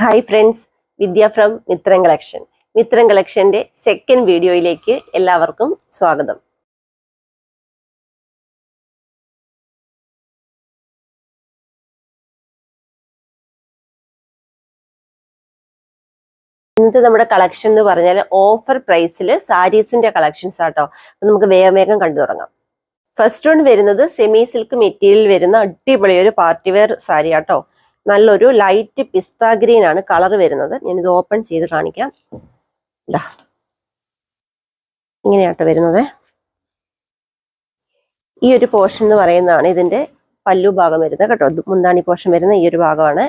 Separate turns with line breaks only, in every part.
Hi friends Vidya from Mithram collection Mithram കളക്ഷന്റെ second വീഡിയോയിലേക്ക് എല്ലാവർക്കും സ്വാഗതം. ഇന്നത്തെ നമ്മുടെ കളക്ഷൻ എന്ന് പറഞ്ഞാൽ ഓഫർ പ്രൈസിൽ സാരീസിന്റെ കളക്ഷൻസ് ആട്ടോ. നമുക്ക് വേഗം വേഗം കണ്ടു തുടങ്ങാം. ഫസ്റ്റ് വൺ വരുന്നത് സെമി സിൽക്ക് മെറ്റീരിയൽ വരുന്ന അടിപൊളി ഒരു പാർട്ടി വെയർ സാരി ആട്ടോ നല്ലൊരു ലൈറ്റ് പിസ്ത ഗ്രീൻ ആണ് കളർ വരുന്നത്. ഞാനിത് ഓപ്പൺ ചെയ്ത് കാണിക്കാം. ഇതാ ഇങ്ങനെയാട്ടോ വരുന്നത്. ഈ ഒരു പോർഷൻ എന്ന് പറയുന്നതാണ് ഇതിന്റെ പല്ലു ഭാഗം വരുന്നത് കേട്ടോ. മുന്താണി പോർഷൻ വരുന്ന ഈ ഒരു ഭാഗമാണ്.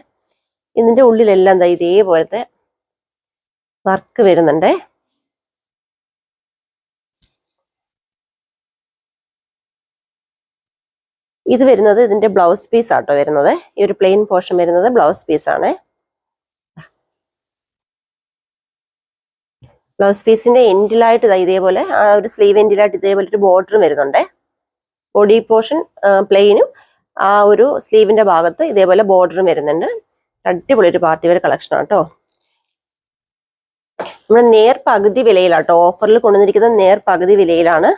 ഇതിന്റെ ഉള്ളിലെല്ലാം ഇതേപോലത്തെ വർക്ക് വരുന്നുണ്ടേ. ഇത് വരുന്നത് ഇതിന്റെ ബ്ലൗസ് പീസ് ആട്ടോ വരുന്നത്. ഈ ഒരു പ്ലെയിൻ പോർഷൻ വരുന്നത് ബ്ലൗസ് പീസ് ആണ്. ബ്ലൗസ് പീസിന്റെ എൻഡിലായിട്ട് ഇതേപോലെ ആ ഒരു സ്ലീവ് എൻഡിലായിട്ട് ഇതേപോലെ ഒരു ബോർഡറും വരുന്നുണ്ട്. ബോഡി പോർഷൻ പ്ലെയിനും ആ ഒരു സ്ലീവിന്റെ ഭാഗത്ത് ഇതേപോലെ ബോർഡറും വരുന്നുണ്ട്. അടിപൊളി ഒരു പാർട്ടി വെയർ കളക്ഷൻ ആട്ടോ. നമ്മുടെ നേർ പകുതി വിലയിലാട്ടോ ഓഫറിൽ കൊണ്ടുവന്നിരിക്കുന്ന നേർ പകുതി വിലയിലാണ്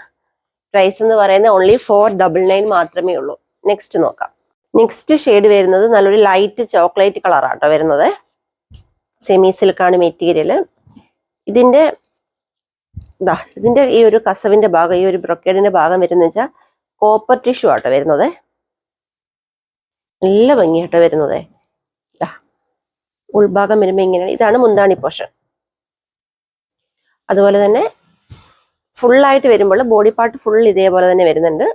പ്രൈസ് എന്ന് പറയുന്നത് ഓൺലി ഫോർ ഡബിൾ നയൻ മാത്രമേ ഉള്ളൂ. നെക്സ്റ്റ് നോക്കാം. നെക്സ്റ്റ് ഷെയ്ഡ് വരുന്നത് നല്ലൊരു ലൈറ്റ് ചോക്ലേറ്റ് കളറാട്ടോ വരുന്നത്. സെമി സിൽക്കാണ് മെറ്റീരിയൽ ഇതിന്റെ ഇതാ ഇതിന്റെ ഈ ഒരു കസവിന്റെ ഭാഗം ഈ ഒരു ബ്രൊക്കേഡിന്റെ ഭാഗം വരുന്നത് വെച്ചാൽ കോപ്പർ ടിഷ്യൂ ആട്ടോ വരുന്നത്. നല്ല ഭംഗിയാട്ടോ വരുന്നത്. ഇതാ ഉൾഭാഗം വരുമ്പോൾ ഇങ്ങനെയാണ് ഇതാണ് മുന്താണി പോഷൻ. അതുപോലെ തന്നെ ഫുള്ളായിട്ട് വരുമ്പോൾ ബോഡി പാർട്ട് ഫുൾ ഇതേപോലെ തന്നെ വരുന്നുണ്ട്.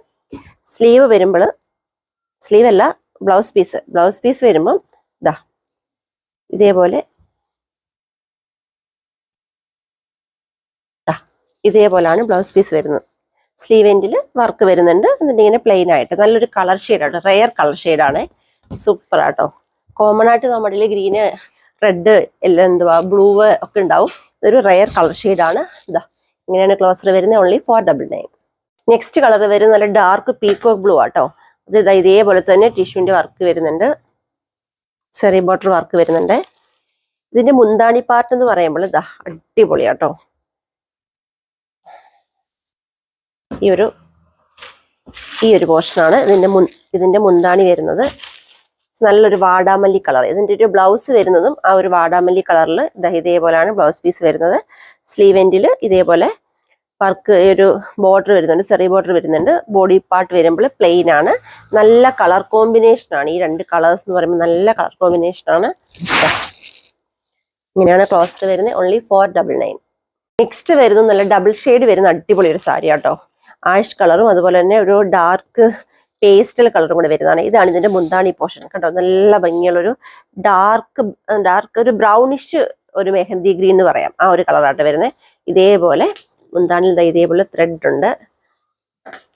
സ്ലീവ് വരുമ്പോൾ സ്ലീവ് അല്ല ബ്ലൗസ് പീസ് ബ്ലൗസ് പീസ് വരുമ്പോൾ ഇതാ ഇതേപോലെ ഇതേപോലാണ് ബ്ലൗസ് പീസ് വരുന്നത്. സ്ലീവ് എൻഡിൽ വർക്ക് വരുന്നുണ്ട്. എന്നിട്ട് ഇങ്ങനെ പ്ലെയിൻ ആയിട്ട് നല്ലൊരു കളർ ഷെയ്ഡാണ് റെയർ കളർ ഷെയ്ഡാണ് സൂപ്പർ ആട്ടോ. കോമൺ ആയിട്ട് നമ്മുടെ ഗ്രീന് റെഡ് എല്ലാം എന്തുവാ ബ്ലൂ ഒക്കെ ഉണ്ടാവും. ഇതൊരു റെയർ കളർ ഷെയ്ഡാണ് ഇതാ ഇങ്ങനെയാണ് ക്ലോസർ വരുന്നത്. Only four double nine next colour വരുന്നത് നല്ല ഡാർക്ക് പീക്കോക്ക് ബ്ലൂ ആട്ടോ. ഇതാ ഇതേപോലെ തന്നെ ടിഷ്യൂവിന്റെ വർക്ക് വരുന്നുണ്ട്. ചെറിയ ബോട്ടർ വർക്ക് വരുന്നുണ്ട്. ഇതിന്റെ മുന്താണി പാർട്ട് എന്ന് പറയുമ്പോൾ ഇതാ അടിപൊളിയാട്ടോ ഈ ഒരു ഈ ഒരു പോർഷനാണ് ഇതിന്റെ മുൻ ഇതിന്റെ മുന്താണി വരുന്നത്. നല്ലൊരു വാടാമല്ലി കളർ ഇതിന്റെ ഒരു ബ്ലൗസ് വരുന്നതും ആ ഒരു വാടാമല്ലി കളറിൽ ഇതേപോലെയാണ് ബ്ലൗസ് പീസ് വരുന്നത്. സ്ലീവ് എൻഡിൽ ഇതേപോലെ വർക്ക് ഒരു ബോർഡർ വരുന്നുണ്ട് ചെറിയ ബോർഡർ വരുന്നുണ്ട്. ബോഡി പാർട്ട് വരുമ്പോൾ പ്ലെയിൻ ആണ്. നല്ല കളർ കോമ്പിനേഷൻ ആണ്. ഈ രണ്ട് കളേഴ്സ് എന്ന് പറയുമ്പോൾ നല്ല കളർ കോമ്പിനേഷൻ ആണ്. ഇങ്ങനെയാണ് ക്ലോസ്റ്റർ വരുന്നത്. Only four double nine next വരുന്നു നല്ല ഡബിൾ ഷെയ്ഡ് വരുന്ന അടിപൊളി ഒരു സാരി ആട്ടോ. ആഷ് കളറും അതുപോലെ തന്നെ ഒരു ഡാർക്ക് പേസ്റ്റൽ കളറും കൂടെ വരുന്നതാണ്. ഇതാണ് ഇതിന്റെ മുന്താണി പോർഷൻ കേട്ടോ നല്ല ഭംഗിയുള്ളൊരു ഡാർക്ക് ഡാർക്ക് ഒരു ബ്രൗണിഷ് ഒരു മെഹന്തി ഗ്രീൻ എന്ന് പറയാം. ആ ഒരു കളറായിട്ട് വരുന്നത് ഇതേപോലെ മുന്താണിൽ ഇതേപോലെ ത്രെഡ് ഉണ്ട്.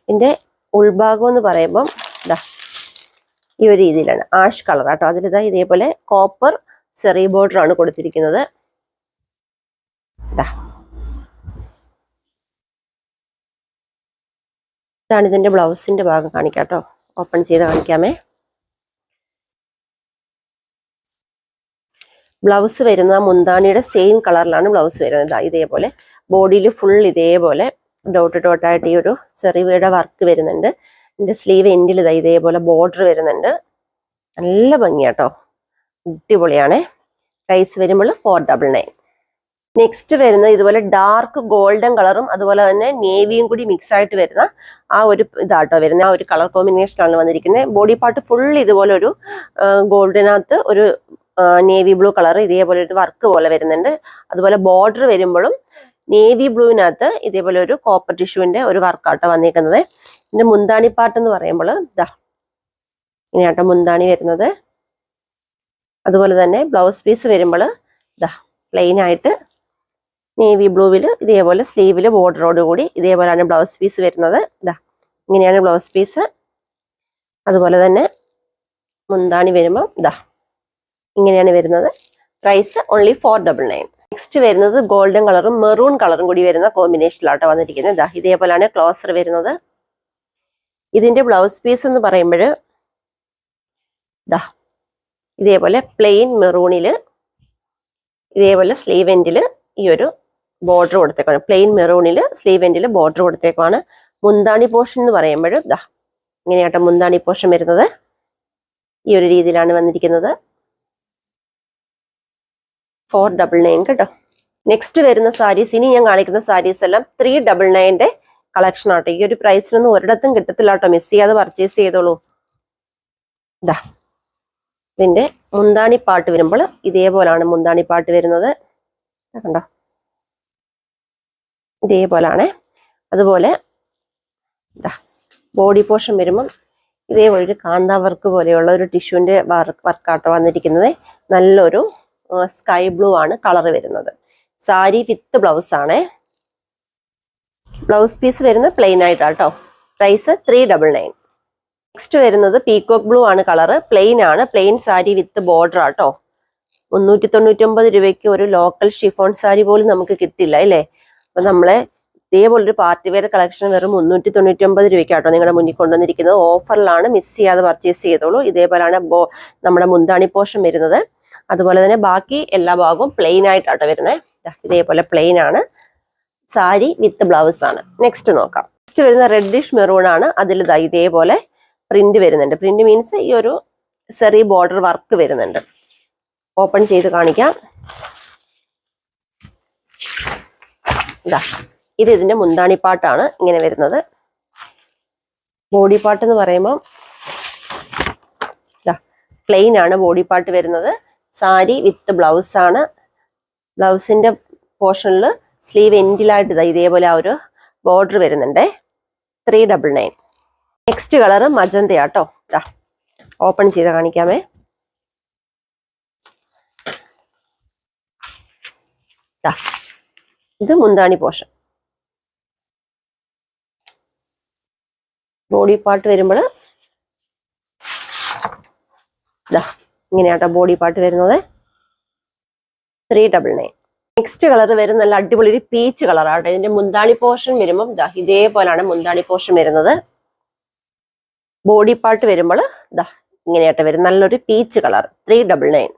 ഇതിന്റെ ഉൾഭാഗം എന്ന് പറയുമ്പം ഇതാ ഈ ഒരു രീതിയിലാണ്. ആഷ് കളർ കേട്ടോ അതിലിതാ ഇതേപോലെ കോപ്പർ സെറി ബോർഡർ ആണ് കൊടുത്തിരിക്കുന്നത്. ഇതാ ഇതാണ് ഇതിന്റെ ബ്ലൗസിന്റെ ഭാഗം കാണിക്കാം കേട്ടോ ഓപ്പൺ ചെയ്ത് കാണിക്കാമേ. ബ്ലൗസ് വരുന്ന മുന്താണിയുടെ സെയിം കളറിലാണ് ബ്ലൗസ് വരുന്നത്. ഇതേപോലെ ബോഡിയിൽ ഫുൾ ഇതേപോലെ ഡോട്ട് ഡോട്ടായിട്ട് ഈ ഒരു ചെറിയയുടെ വർക്ക് വരുന്നുണ്ട്. എന്റെ സ്ലീവ് എൻഡിൽ ഇതാ ഇതേപോലെ ബോർഡർ വരുന്നുണ്ട്. നല്ല ഭംഗിയാട്ടോ. അടിപൊളിയാണ്. പ്രൈസ് വരുമ്പോൾ ഫോർ ഡബിൾ നയൻ നെക്സ്റ്റ് വരുന്ന ഇതുപോലെ ഡാർക്ക് ഗോൾഡൻ കളറും അതുപോലെ തന്നെ നേവിയും കൂടി മിക്സ് ആയിട്ട് വരുന്ന ആ ഒരു ഇതാട്ടോ വരുന്ന ആ ഒരു കളർ കോമ്പിനേഷനാണ് വന്നിരിക്കുന്നത്. ബോഡി പാർട്ട് ഫുൾ ഇതുപോലെ ഒരു ഗോൾഡിനകത്ത് ഒരു നേവി ബ്ലൂ കളർ ഇതേപോലെ ഒരു വർക്ക് പോലെ വരുന്നുണ്ട്. അതുപോലെ ബോർഡർ വരുമ്പോഴും നേവി ബ്ലൂവിനകത്ത് ഇതേപോലെ ഒരു കോപ്പർ ടിഷ്യൂവിന്റെ ഒരു വർക്കാട്ടോ വന്നിരിക്കുന്നത് ഇതിന്റെ മുന്താണി പാട്ട് എന്ന് പറയുമ്പോൾ ഇതാ ഇങ്ങനെയാട്ടോ മുന്താണി വരുന്നത്. അതുപോലെ തന്നെ ബ്ലൗസ് പീസ് വരുമ്പോൾ ഇതാ പ്ലെയിൻ ആയിട്ട് നേവി ബ്ലൂവിൽ ഇതേപോലെ സ്ലീവിൽ ബോർഡറോട് കൂടി ഇതേപോലെയാണ് ബ്ലൗസ് പീസ് വരുന്നത്. ഇതാ ഇങ്ങനെയാണ് ബ്ലൗസ് പീസ് അതുപോലെ തന്നെ മുന്താണി വരുമ്പോൾ ഇതാ ഇങ്ങനെയാണ് വരുന്നത്. Price only four double nine next വരുന്നത് ഗോൾഡൻ കളറും മെറൂൺ കളറും കൂടി വരുന്ന കോമ്പിനേഷനിലാട്ടോ വന്നിരിക്കുന്നത്. ഇതാ ഇതേപോലെയാണ് ക്ലോസർ വരുന്നത്. ഇതിന്റെ ബ്ലൗസ് പീസ് എന്ന് പറയുമ്പോൾ ദാ ഇതേപോലെ പ്ലെയിൻ മെറൂണിൽ ഇതേപോലെ സ്ലീവ് എൻഡിൽ ഈ ഒരു ബോർഡർ കൊടുത്തേക്കാണ് പ്ലെയിൻ മെറൂണിൽ സ്ലീവ് എൻഡിൽ ബോർഡർ കൊടുത്തേക്കാണ് മുന്താണി പോർഷൻ എന്ന് പറയുമ്പോൾ ദാ ഇങ്ങനെയാട്ടോ മുന്താണി പോർഷൻ വരുന്നത്. ഈ ഒരു രീതിയിലാണ് വന്നിരിക്കുന്നത്. ഫോർ ഡബിൾ നയൻ കേട്ടോ. നെക്സ്റ്റ് വരുന്ന സാരീസ് ഇനി ഞാൻ കാണിക്കുന്ന സാരീസ് എല്ലാം ത്രീ ഡബിൾ നയന്റെ കളക്ഷൻ ആട്ടോ. ഈ ഒരു പ്രൈസിനൊന്നും ഒരിടത്തും കിട്ടത്തില്ല കേട്ടോ മിസ് ചെയ്യാതെ പർച്ചേസ് ചെയ്തോളൂ. ഇതാ ഇതിന്റെ മുന്താണി പാട്ട് വരുമ്പോൾ ഇതേപോലാണ് മുന്താണി പാട്ട് വരുന്നത്. കണ്ടോ? ഇതേപോലാണ്. അതുപോലെ ബോഡി പോർഷൻ വരുമ്പം ഇതേപോലെ ഒരു കാന്ത വർക്ക് പോലെയുള്ള ഒരു ടിഷ്യൂവിന്റെ വർക്ക് വർക്കാട്ടോ വന്നിരിക്കുന്നത്. നല്ലൊരു സ്കൈ ബ്ലൂ ആണ് കളർ വരുന്നത്. സാരി വിത്ത് ബ്ലൗസ് ആണ്. ബ്ലൗസ് പീസ് വരുന്നത് plain ആയിട്ടാട്ടോ price three double nine next വരുന്നത് പീകോക്ക് ബ്ലൂ ആണ് കളറ് പ്ലെയിൻ ആണ്. പ്ലെയിൻ സാരി വിത്ത് ബോർഡർ ആട്ടോ മുന്നൂറ്റി തൊണ്ണൂറ്റി ഒമ്പത് രൂപയ്ക്ക് ഒരു ലോക്കൽ ഷിഫോൺ സാരി പോലും നമുക്ക് കിട്ടില്ല അല്ലേ? അപ്പൊ നമ്മളെ ഇതേപോലെ ഒരു പാർട്ടി വെയർ കളക്ഷൻ വെറും മുന്നൂറ്റി തൊണ്ണൂറ്റി ഒമ്പത് രൂപയ്ക്കാട്ടോ നിങ്ങളുടെ മുന്നിൽ കൊണ്ടുവന്നിരിക്കുന്നത്. ഓഫറിലാണ് മിസ് ചെയ്യാതെ പർച്ചേസ് ചെയ്തോളൂ. ഇതേപോലെയാണ് ബോ നമ്മുടെ മുന്താണി പോഷൻ വരുന്നത്. അതുപോലെ തന്നെ ബാക്കി എല്ലാ ഭാഗവും പ്ലെയിൻ ആയിട്ടാട്ടോ വരുന്നത്. ഇതേപോലെ പ്ലെയിൻ ആണ്. സാരി വിത്ത് ബ്ലൗസ് ആണ്. നെക്സ്റ്റ് നോക്കാം. നെക്സ്റ്റ് വരുന്ന റെഡിഷ് മെറൂൺ ആണ്. അതിൽ ഇതേപോലെ പ്രിന്റ് വരുന്നുണ്ട്. പ്രിന്റ് മീൻസ് ഈ ഒരു സെറി ബോർഡർ വർക്ക് വരുന്നുണ്ട്. ഓപ്പൺ ചെയ്ത് കാണിക്കാം. ഇതാ ഇത് ഇതിന്റെ മുന്താണി പാട്ടാണ് ഇങ്ങനെ വരുന്നത്. ബോഡി പാർട്ട് എന്ന് പറയുമ്പോൾ പ്ലെയിൻ ആണ് ബോഡി പാർട്ട് വരുന്നത്. സാരി വിത്ത് ബ്ലൗസ് ആണ്. ബ്ലൗസിന്റെ പോർഷനിൽ സ്ലീവ് എൻഡിലായിട്ട് ഇതാ ഇതേപോലെ ആ ഒരു ബോർഡർ വരുന്നുണ്ട്. Three double nine next colour മജന്തയാട്ടോ ഇതാ ഓപ്പൺ ചെയ്ത് കാണിക്കാമേ. ഇത് മുന്താണി പോർഷൻ. ബോഡി പാർട്ട് വരുമ്പോൾ ഇതാ ഇങ്ങനെയാട്ടോ ബോഡി പാർട്ട് വരുന്നത്. Three double nine next colour വരും നല്ല അടിപൊളി ഒരു പീച്ച് കളറാണ് ഇതിന്റെ മുന്താണി പോർഷൻ വരുമ്പോൾ ദാ ഇതേപോലാണ് മുന്താണി പോർഷൻ വരുന്നത്. ബോഡി പാർട്ട് വരുമ്പോൾ ദാ ഇങ്ങനെയായിട്ട് വരും. നല്ലൊരു peach colour three double nine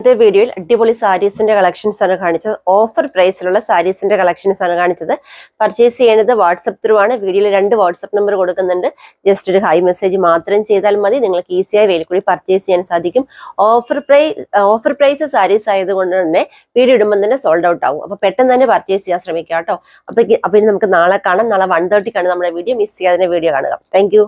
ഇന്നത്തെ വീഡിയോയിൽ അടിപൊളി സാരീസിന്റെ കളക്ഷൻസ് ആണ് കാണിച്ചത്. ഓഫർ പ്രൈസിലുള്ള സാരീസിന്റെ കളക്ഷൻസ് ആണ് കാണിച്ചത്. പർച്ചേസ് ചെയ്യേണ്ടത് വാട്സപ്പ് ത്രൂ ആണ് വീഡിയോയിൽ രണ്ട് വാട്സപ്പ് നമ്പർ കൊടുക്കുന്നുണ്ട്. ജസ്റ്റ് ഒരു ഹൈ മെസ്സേജ് മാത്രം ചെയ്താൽ മതി. നിങ്ങൾക്ക് ഈസിയായി വേലിക്കുടി പർച്ചേസ് ചെയ്യാൻ സാധിക്കും. Offer price offer price saris ആയതുകൊണ്ട് തന്നെ വീഡിയോ ഇടുമ്പോൾ തന്നെ സോൾഡ് ഔട്ട് ആവും. അപ്പോൾ പെട്ടെന്ന് തന്നെ പർച്ചേസ് ചെയ്യാൻ ശ്രമിക്കുക കേട്ടോ. അപ്പൊ അപ്പൊ ഇനി നമുക്ക് നാളെ കാണാം. നാളെ വൺ തേർട്ടിക്കാണ് നമ്മുടെ വീഡിയോ മിസ് ചെയ്യാതെ വീഡിയോ കാണുക. താങ്ക്